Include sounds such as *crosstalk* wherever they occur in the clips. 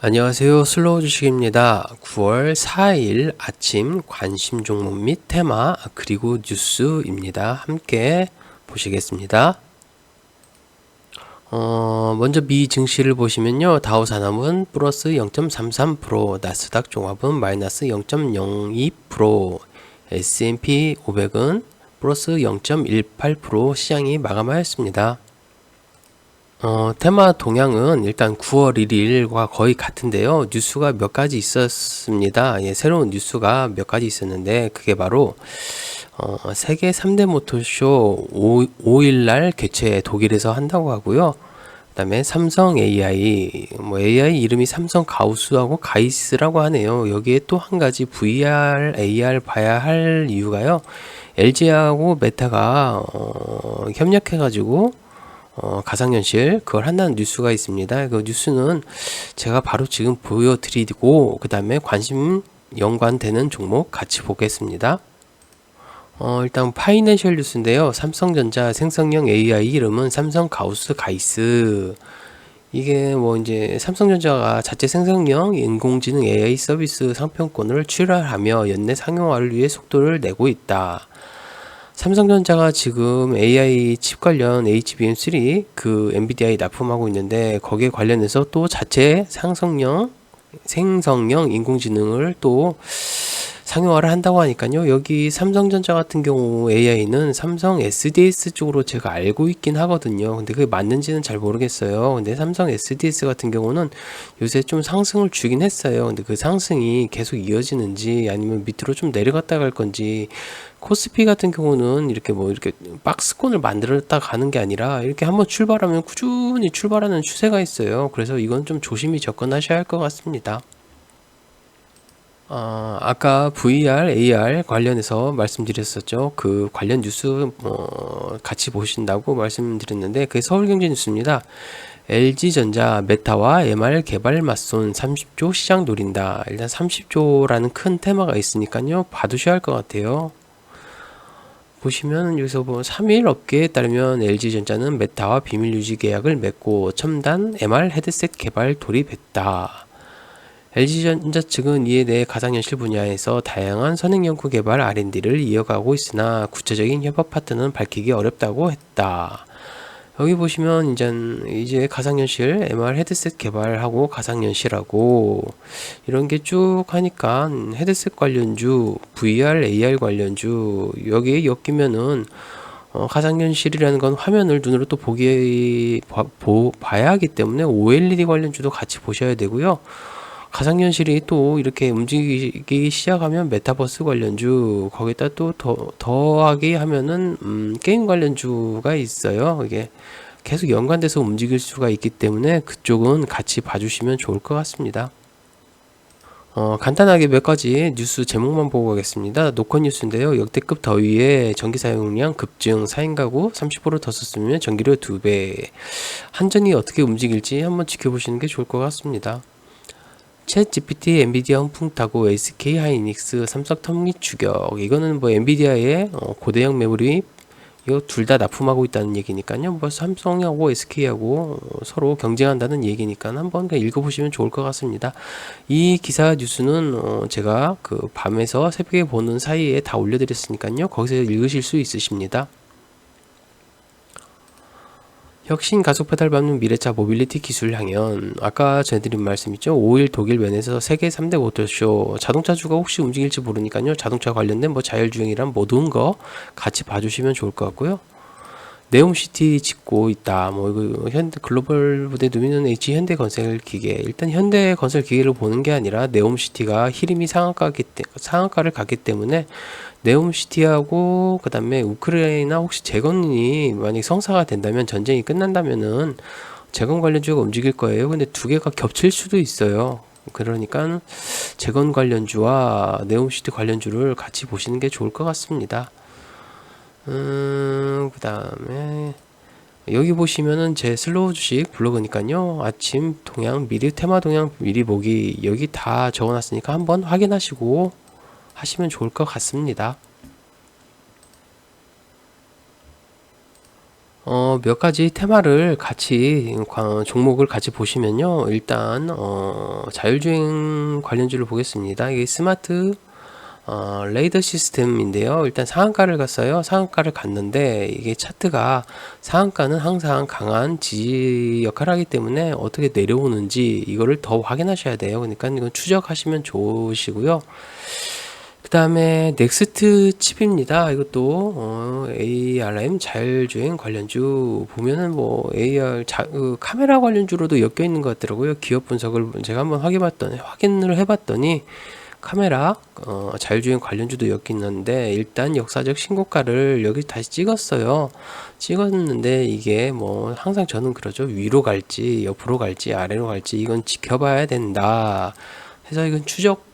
안녕하세요. 슬로우 주식입니다. 9월 4일 아침 관심 종목 및 테마 그리고 뉴스입니다. 함께 보시겠습니다. 어, 먼저 미 증시를 보시면요. 다우 산업은 플러스 0.33%, 나스닥 종합은 마이너스 0.02%, S&P 500은 플러스 0.18% 시장이 마감하였습니다. 어, 테마 동향은 일단 9월 1일과 거의 같은데요. 뉴스가 몇 가지 있었습니다. 예, 새로운 뉴스가 몇 가지 있었는데 그게 바로 어, 세계 3대 모터쇼 5, 5일날 개최 독일에서 한다고 하고요. 그다음에 삼성 AI 뭐 AI 이름이 삼성 가우스하고 가이스라고 하네요. 여기에 또 한 가지 VR, AR 봐야 할 이유가요. LG하고 메타가 어, 협력해 가지고 어, 가상현실 그걸 한다는 뉴스가 있습니다. 그 뉴스는 제가 바로 지금 보여드리고 그 다음에 관심 연관되는 종목 같이 보겠습니다. 어, 일단 파이낸셜 뉴스인데요. 삼성전자 생성형 AI 이름은 삼성 가우스 가이스. 이게 뭐 이제 삼성전자가 자체 생성형 인공지능 AI 서비스 상품권을 출하하며 연내 상용화를 위해 속도를 내고 있다. 삼성전자가 지금 AI 칩 관련 HBM3 그 엔비디아에 납품하고 있는데 거기에 관련해서 또 자체 상성형 생성형 인공지능을 또 상용화를 한다고 하니까요. 여기 삼성전자 같은 경우 AI는 삼성 SDS 쪽으로 제가 알고 있긴 하거든요. 근데 그게 맞는지는 잘 모르겠어요. 근데 삼성 SDS 같은 경우는 요새 좀 상승을 주긴 했어요. 근데 그 상승이 계속 이어지는지 아니면 밑으로 좀 내려갔다 갈 건지 코스피 같은 경우는 이렇게 뭐 이렇게 박스권을 만들었다 가는 게 아니라 이렇게 한번 출발하면 꾸준히 출발하는 추세가 있어요. 그래서 이건 좀 조심히 접근하셔야 할 것 같습니다. 어, 아까 VR, AR 관련해서 말씀드렸었죠. 그 관련 뉴스 뭐 같이 보신다고 말씀드렸는데 그게 서울경제 뉴스입니다. LG전자 메타와 MR 개발 맞선 30조 시장 노린다. 일단 30조라는 큰 테마가 있으니까요. 봐두셔야 할 것 같아요. 보시면 여기서 뭐 3일 업계에 따르면 LG전자는 메타와 비밀 유지 계약을 맺고 첨단 MR 헤드셋 개발 돌입했다. LG전자 측은 이에 대해 가상현실 분야에서 다양한 선행 연구 개발 R&D를 이어가고 있으나 구체적인 협업 파트는 밝히기 어렵다고 했다. 여기 보시면 이제 이제 가상현실 MR 헤드셋 개발하고 가상현실하고 이런 게 쭉 하니까 헤드셋 관련주, VR, AR 관련주 여기에 엮이면은 어, 가상현실이라는 건 화면을 눈으로 또 보기 봐, 보, 봐야 하기 때문에 OLED 관련주도 같이 보셔야 되고요. 가상현실이 또 이렇게 움직이기 시작하면 메타버스 관련주 거기다 또 더, 더하게 하면은 음, 게임 관련주가 있어요. 이게 계속 연관돼서 움직일 수가 있기 때문에 그쪽은 같이 봐주시면 좋을 것 같습니다. 어, 간단하게 몇 가지 뉴스 제목만 보고 가겠습니다. 노컷 뉴스인데요. 역대급 더위에 전기 사용량 급증 4인 가구 30%더 썼으면 전기료 2배. 한전이 어떻게 움직일지 한번 지켜보시는 게 좋을 것 같습니다. 챗 GPT, 엔비디아 훈풍 타고 SK 하이닉스, 삼성 텀리 추격. 이거는 뭐 엔비디아의 어, 고대형 메모리 이거 둘 다 납품하고 있다는 얘기니까요. 뭐 삼성하고 SK하고 어, 서로 경쟁한다는 얘기니까 한번 읽어보시면 좋을 것 같습니다. 이 기사 뉴스는 어, 제가 그 밤에서 새벽에 보는 사이에 다 올려드렸으니까요. 거기서 읽으실 수 있으십니다. 혁신 가속 페달 밟는 미래차 모빌리티 기술 향연. 아까 전해드린 말씀 있죠? 5일 독일 면에서 세계 3대 모터쇼. 자동차주가 혹시 움직일지 모르니까요. 자동차 관련된 뭐 자율주행이란 모든 거 같이 봐주시면 좋을 것 같고요 네옴시티 짓고 있다. 뭐 이거 현대 글로벌 부대 누미는 H 현대 건설 기계. 일단 현대 건설 기계를 보는 게 아니라 네옴시티가 히림이 상한가기 때 상한가를 갔기 때문에 네옴시티하고 그다음에 우크라이나 혹시 재건이 만약 성사가 된다면 전쟁이 끝난다면은 재건 관련주가 움직일 거예요. 근데 두 개가 겹칠 수도 있어요. 그러니까 재건 관련주와 네옴시티 관련주를 같이 보시는 게 좋을 것 같습니다. 음, 그 다음에 여기 보시면은 제 슬로우 주식 블로그니까요. 아침 동향 미리 테마 동향 미리 보기 여기 다 적어 놨으니까 한번 확인하시고 하시면 좋을 것 같습니다. 어, 몇 가지 테마를 같이 과- 종목을 같이 보시면요. 일단 어, 자율주행 관련주를 보겠습니다. 이게 스마트 어, 레이더 시스템인데요. 일단 상한가를 갔어요. 상한가를 갔는데 이게 차트가 상한가는 항상 강한 지지 역할을 하기 때문에 어떻게 내려오는지 이거를 더 확인하셔야 돼요. 그러니까 이건 추적하시면 좋으시고요. 그 다음에 넥스트 칩입니다. 이것도 어, ARM 자율주행 관련주 보면은 뭐 AR 자, 그 카메라 관련주로도 엮여 있는 것 같더라고요. 기업 분석을 제가 한번 확인봤더니 확인을 해봤더니 카메라 어, 자율주행 관련주도 엮여 있는데 일단 역사적 신고가를 여기 다시 찍었어요. 찍었는데 이게 뭐 항상 저는 그러죠. 위로 갈지 옆으로 갈지 아래로 갈지 이건 지켜봐야 된다. 해서 이건 추적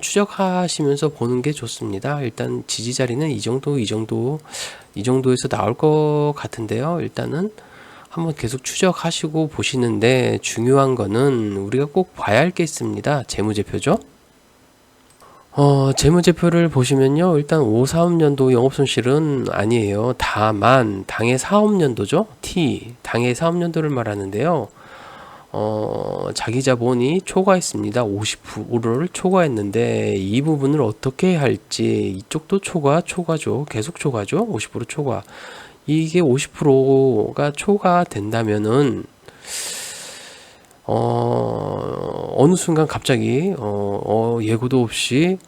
추적하시면서 보는 게 좋습니다. 일단 지지 자리는 이 정도, 이 정도, 이 정도에서 나올 것 같은데요. 일단은 한번 계속 추적하시고 보시는데 중요한 거는 우리가 꼭 봐야 할 게 있습니다. 재무제표죠. 어, 재무제표를 보시면요. 일단 5, 4업년도 영업손실은 아니에요. 다만 당해 사업년도죠. T, 당해 사업년도를 말하는데요. 어, 자기 자본이 초과했습니다. 50%를 초과했는데 이 부분을 어떻게 할지 이쪽도 초과, 초과죠. 계속 초과죠. 50% 초과. 이게 50%가 초과된다면은 어, 어느 순간 갑자기 어, 어, 예고도 없이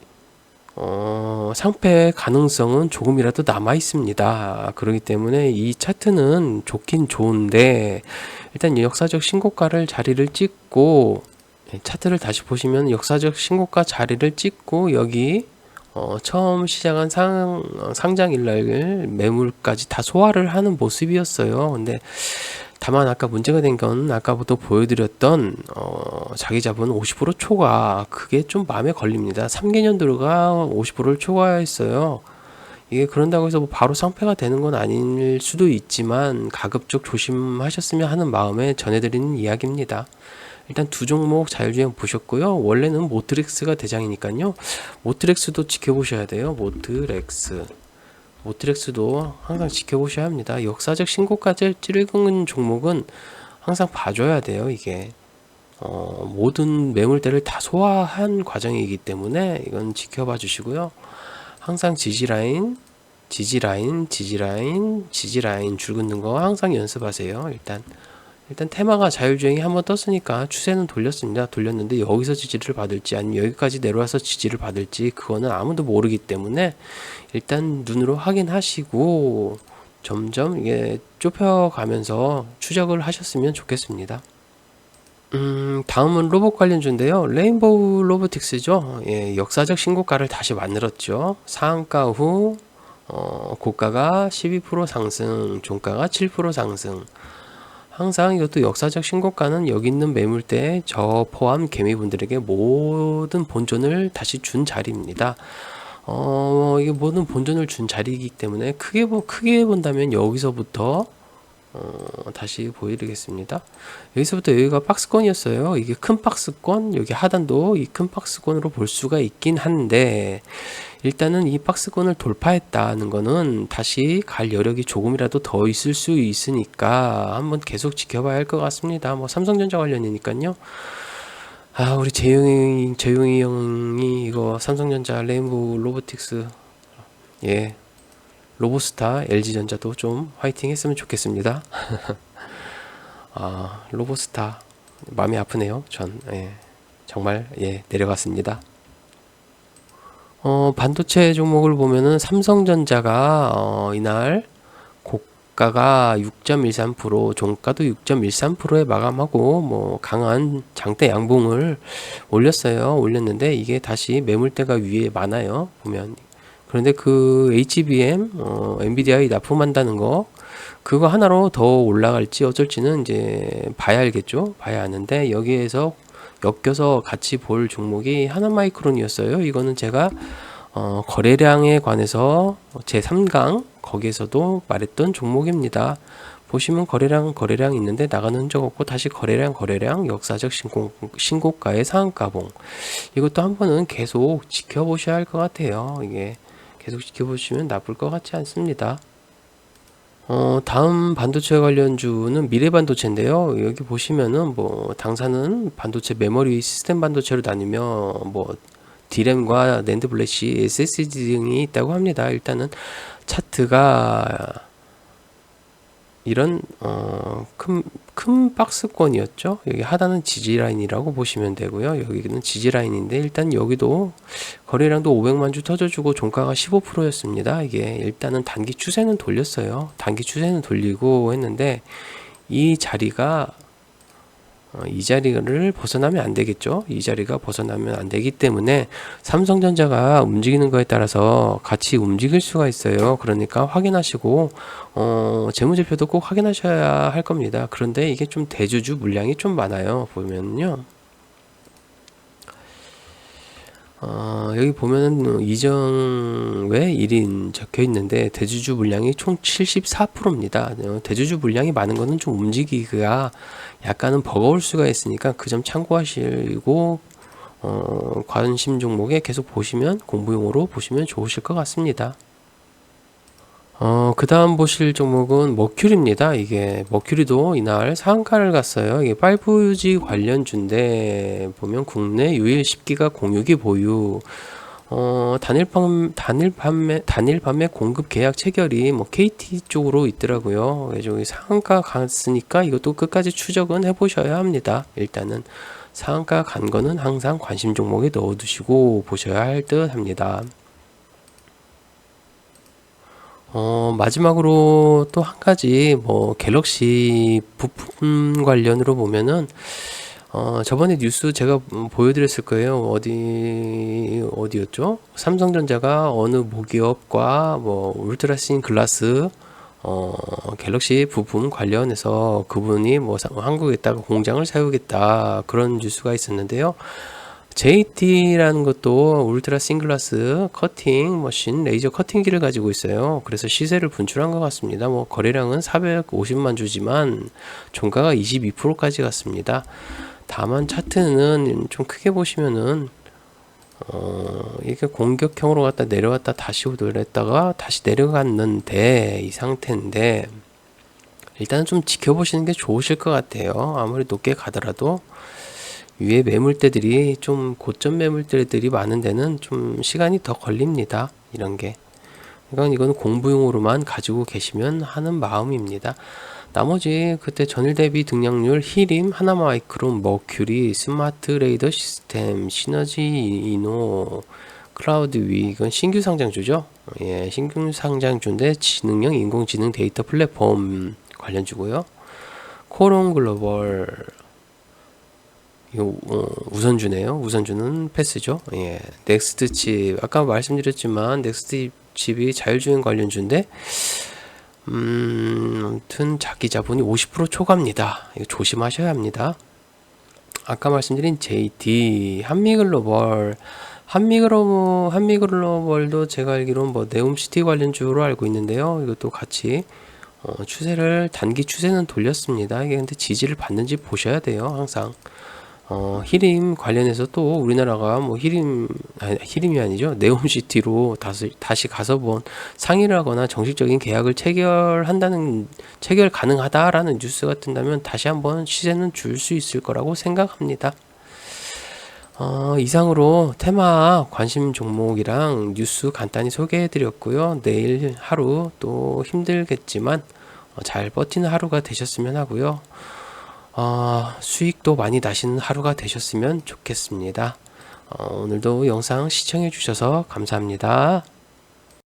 어, 상패 가능성은 조금이라도 남아 있습니다. 그렇기 때문에 이 차트는 좋긴 좋은데 일단 역사적 신고가를 자리를 찍고 예, 차트를 다시 보시면 역사적 신고가 자리를 찍고 여기 어, 처음 시작한 상, 어, 상장 일날 매물까지 다 소화를 하는 모습이었어요. 근데 다만 아까 문제가 된 건 아까부터 보여드렸던 어, 자기 자본 50% 초과 그게 좀 마음에 걸립니다. 3개년도가 50%를 초과했어요. 이게 그런다고 해서 뭐 바로 상패가 되는 건 아닐 수도 있지만 가급적 조심하셨으면 하는 마음에 전해드리는 이야기입니다. 일단 두 종목 자율주행 보셨고요. 원래는 모트렉스가 대장이니까요. 모트렉스도 지켜보셔야 돼요. 모트렉스. 모트렉스도 항상 지켜보셔야 합니다. 역사적 신고가를 찍은 종목은 항상 봐줘야 돼요. 이게 어, 모든 매물대를 다 소화한 과정이기 때문에 이건 지켜봐 주시고요. 항상 지지라인, 지지라인, 지지라인, 지지라인 줄 긋는 거 항상 연습하세요. 일단 일단 테마가 자율주행이 한번 떴으니까 추세는 돌렸습니다. 돌렸는데 여기서 지지를 받을지 아니면 여기까지 내려와서 지지를 받을지 그거는 아무도 모르기 때문에 일단 눈으로 확인하시고 점점 이게 좁혀가면서 추적을 하셨으면 좋겠습니다. 음, 다음은 로봇 관련주인데요. 레인보우 로보틱스죠. 예, 역사적 신고가를 다시 만들었죠. 상한가 후 어, 고가가 12% 상승, 종가가 7% 상승. 항상 이것도 역사적 신고가는 여기 있는 매물대 저 포함 개미분들에게 모든 본전을 다시 준 자리입니다. 어, 이게 모든 본전을 준 자리이기 때문에 크게 보, 크게 본다면 여기서부터 어, 다시 보여드리겠습니다. 여기서부터 여기가 박스권이었어요. 이게 큰 박스권, 여기 하단도 이 큰 박스권으로 볼 수가 있긴 한데, 일단은 이 박스권을 돌파했다는 거는 다시 갈 여력이 조금이라도 더 있을 수 있으니까 한번 계속 지켜봐야 할 것 같습니다. 뭐 삼성전자 관련이니까요. 아, 우리 재용이, 재용이 형이 이거 삼성전자 레인보우 로보틱스, 예, 로보스타, LG전자도 좀 화이팅 했으면 좋겠습니다. *laughs* 아, 로보스타 마음이 아프네요. 전 예, 정말 예, 내려갔습니다. 어, 반도체 종목을 보면은 삼성전자가 어, 이날 고가가 6.13%, 종가도 6.13%에 마감하고 뭐 강한 장대 양봉을 올렸어요. 올렸는데 이게 다시 매물대가 위에 많아요. 보면 그런데 그 HBM, 어, 엔비디아에 납품한다는 거, 그거 하나로 더 올라갈지 어쩔지는 이제 봐야 알겠죠. 봐야 하는데 여기에서 엮여서 같이 볼 종목이 하나마이크론이었어요. 이거는 제가 어, 거래량에 관해서 제 3강 거기에서도 말했던 종목입니다. 보시면 거래량 거래량 있는데 나가는 흔적 없고 다시 거래량 거래량 역사적 신고, 신고가의 상한가봉 이것도 한 번은 계속 지켜보셔야 할 것 같아요. 이게 계속 지켜보시면 나쁠 것 같지 않습니다. 어, 다음 반도체 관련주는 미래 반도체인데요. 여기 보시면은 뭐 당사는 반도체 메모리 시스템 반도체로 나뉘며 뭐 D램과 낸드 플래시, SSD 등이 있다고 합니다. 일단은 차트가 이런 어, 큰, 큰 박스권이었죠. 여기 하단은 지지 라인이라고 보시면 되고요. 여기는 지지 라인인데 일단 여기도 거래량도 500만 주 터져주고 종가가 15%였습니다. 이게 일단은 단기 추세는 돌렸어요. 단기 추세는 돌리고 했는데 이 자리가 어, 이 자리를 벗어나면 안 되겠죠. 이 자리가 벗어나면 안 되기 때문에 삼성전자가 움직이는 거에 따라서 같이 움직일 수가 있어요. 그러니까 확인하시고 어, 재무제표도 꼭 확인하셔야 할 겁니다. 그런데 이게 좀 대주주 물량이 좀 많아요. 보면요. 어, 여기 보면은 이정 외 1인 적혀 있는데 대주주 물량이 총 74%입니다. 어, 대주주 물량이 많은 거는 좀 움직이기가 약간은 버거울 수가 있으니까 그 점 참고하시고 어, 관심 종목에 계속 보시면 공부용으로 보시면 좋으실 것 같습니다. 어, 그 다음 보실 종목은 머큐리입니다. 이게 머큐리도 이날 상한가를 갔어요. 이게 5G 관련주인데 보면 국내 유일 10기가 공유기 보유 어, 단일 판매, 단일 판매, 단일 판매 공급 계약 체결이 뭐 KT 쪽으로 있더라고요. 그래서 상한가 갔으니까 이것도 끝까지 추적은 해 보셔야 합니다. 일단은 상한가 간 거는 항상 관심 종목에 넣어 두시고 보셔야 할 듯 합니다. 어, 마지막으로 또 한 가지 뭐 갤럭시 부품 관련으로 보면은 어, 저번에 뉴스 제가 음, 보여드렸을 거예요. 어디, 어디였죠? 삼성전자가 어느 모기업과 뭐, 울트라신 글라스, 어, 갤럭시 부품 관련해서 그분이 뭐, 한국에다가 공장을 세우겠다. 그런 뉴스가 있었는데요. JT라는 것도 울트라 싱글라스 커팅 머신 레이저 커팅기를 가지고 있어요. 그래서 시세를 분출한 것 같습니다. 뭐 거래량은 450만 주지만 종가가 22%까지 갔습니다. 다만 차트는 좀 크게 보시면은 어 이게 공격형으로 갔다 내려갔다 다시 오더랬다가 다시 내려갔는데 이 상태인데 일단은 좀 지켜보시는 게 좋으실 것 같아요. 아무리 높게 가더라도 위에 매물대들이 좀 고점 매물대들이 많은 데는 좀 시간이 더 걸립니다. 이런 게. 이건 이건 공부용으로만 가지고 계시면 하는 마음입니다. 나머지 그때 전일 대비 등락률 히림, 하나마이크론, 머큐리, 스마트 레이더 시스템, 시너지 이노, 클라우드 위 이건 신규 상장주죠. 예, 신규 상장주인데 지능형 인공지능 데이터 플랫폼 관련주고요. 코론 글로벌 이거 어, 우선주네요. 우선주는 패스죠. 예, 넥스트 칩 아까 말씀드렸지만 넥스트 칩이 자율주행 관련주인데 음, 아무튼 자기 자본이 50% 초과입니다. 이거 조심하셔야 합니다. 아까 말씀드린 JT, 한미글로벌, 한미글로 한미글로벌도 제가 알기로는 뭐 네옴시티 관련주로 알고 있는데요. 이것도 같이 어, 추세를 단기 추세는 돌렸습니다. 이게 근데 지지를 받는지 보셔야 돼요. 항상. 어, 히림 관련해서 또 우리나라가 뭐 히림, 아니, 히림이 아니죠. 네옴시티로 다시, 다시 가서 본 상의를 하거나 정식적인 계약을 체결한다는, 체결 가능하다라는 뉴스가 뜬다면 다시 한번 시세는 줄 수 있을 거라고 생각합니다. 어, 이상으로 테마 관심 종목이랑 뉴스 간단히 소개해 드렸고요. 내일 하루 또 힘들겠지만 어, 잘 버티는 하루가 되셨으면 하고요. 어, 수익도 많이 나시는 하루가 되셨으면 좋겠습니다. 어, 오늘도 영상 시청해 주셔서 감사합니다.